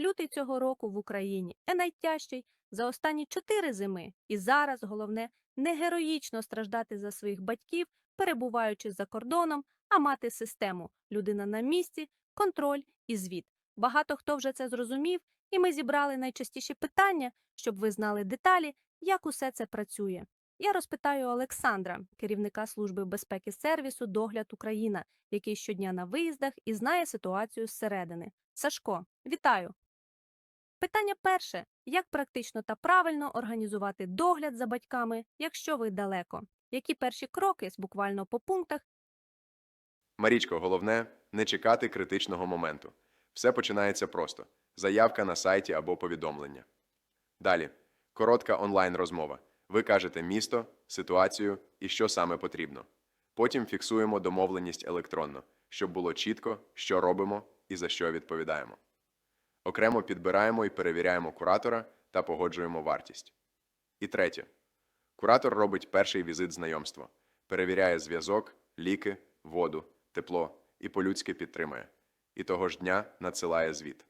Лютий цього року в Україні е найтяжчий за останні чотири зими. І зараз головне не героїчно страждати за своїх батьків, перебуваючи за кордоном, а мати систему людина на місці, контроль і звіт. Багато хто вже це зрозумів, і ми зібрали найчастіші питання, щоб ви знали деталі, як усе це працює. Я розпитаю Олександра, керівника служби безпеки сервісу Догляд Україна, який щодня на виїздах і знає ситуацію зсередини. Сашко, вітаю. Питання перше: як практично та правильно організувати догляд за батьками, якщо ви далеко? Які перші кроки буквально по пунктах Марічко, головне не чекати критичного моменту. Все починається просто: заявка на сайті або повідомлення. Далі коротка онлайн-розмова. Ви кажете місто, ситуацію і що саме потрібно. Потім фіксуємо домовленість електронно, щоб було чітко, що робимо і за що відповідаємо. Окремо підбираємо і перевіряємо куратора та погоджуємо вартість. І третє. Куратор робить перший візит знайомства, перевіряє зв'язок, ліки, воду, тепло і по-людськи підтримує. І того ж дня надсилає звіт.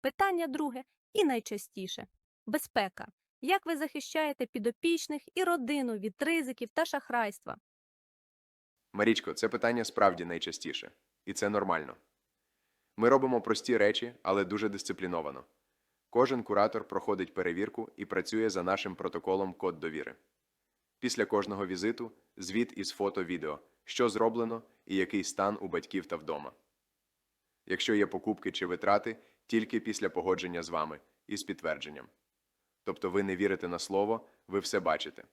Питання друге і найчастіше безпека. Як ви захищаєте підопічних і родину від ризиків та шахрайства? Марічко, це питання справді найчастіше, і це нормально. Ми робимо прості речі, але дуже дисципліновано. Кожен куратор проходить перевірку і працює за нашим протоколом код довіри. Після кожного візиту звіт із фото-відео, що зроблено і який стан у батьків та вдома. Якщо є покупки чи витрати, тільки після погодження з вами і з підтвердженням. Тобто ви не вірите на слово, ви все бачите.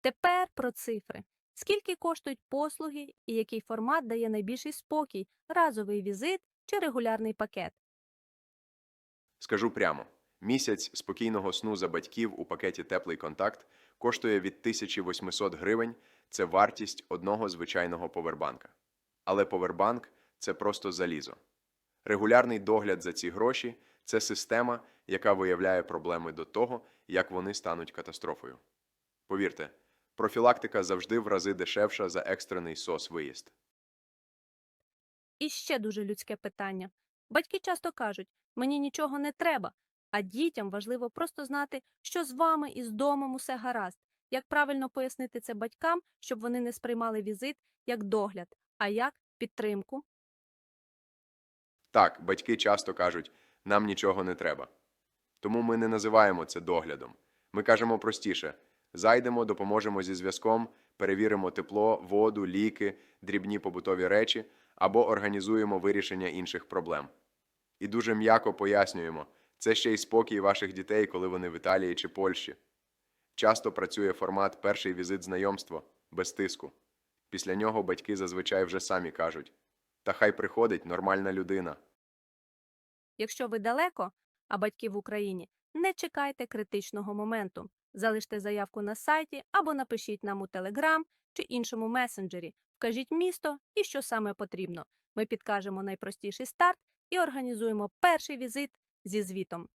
Тепер про цифри. Скільки коштують послуги і який формат дає найбільший спокій разовий візит чи регулярний пакет? Скажу прямо: місяць спокійного сну за батьків у пакеті Теплий контакт коштує від 1800 гривень. Це вартість одного звичайного повербанка. Але повербанк це просто залізо. Регулярний догляд за ці гроші це система, яка виявляє проблеми до того, як вони стануть катастрофою. Повірте, профілактика завжди в рази дешевша за екстрений сос виїзд. І ще дуже людське питання. Батьки часто кажуть, мені нічого не треба, а дітям важливо просто знати, що з вами і з домом усе гаразд. Як правильно пояснити це батькам, щоб вони не сприймали візит як догляд, а як підтримку? Так, батьки часто кажуть, нам нічого не треба. Тому ми не називаємо це доглядом. Ми кажемо простіше: зайдемо, допоможемо зі зв'язком, перевіримо тепло, воду, ліки, дрібні побутові речі або організуємо вирішення інших проблем. І дуже м'яко пояснюємо, це ще й спокій ваших дітей, коли вони в Італії чи Польщі. Часто працює формат перший візит знайомства без тиску. Після нього батьки зазвичай вже самі кажуть: та хай приходить нормальна людина. Якщо ви далеко, а батьки в Україні, не чекайте критичного моменту. Залиште заявку на сайті або напишіть нам у Телеграм чи іншому месенджері. Вкажіть місто і що саме потрібно. Ми підкажемо найпростіший старт і організуємо перший візит зі звітом.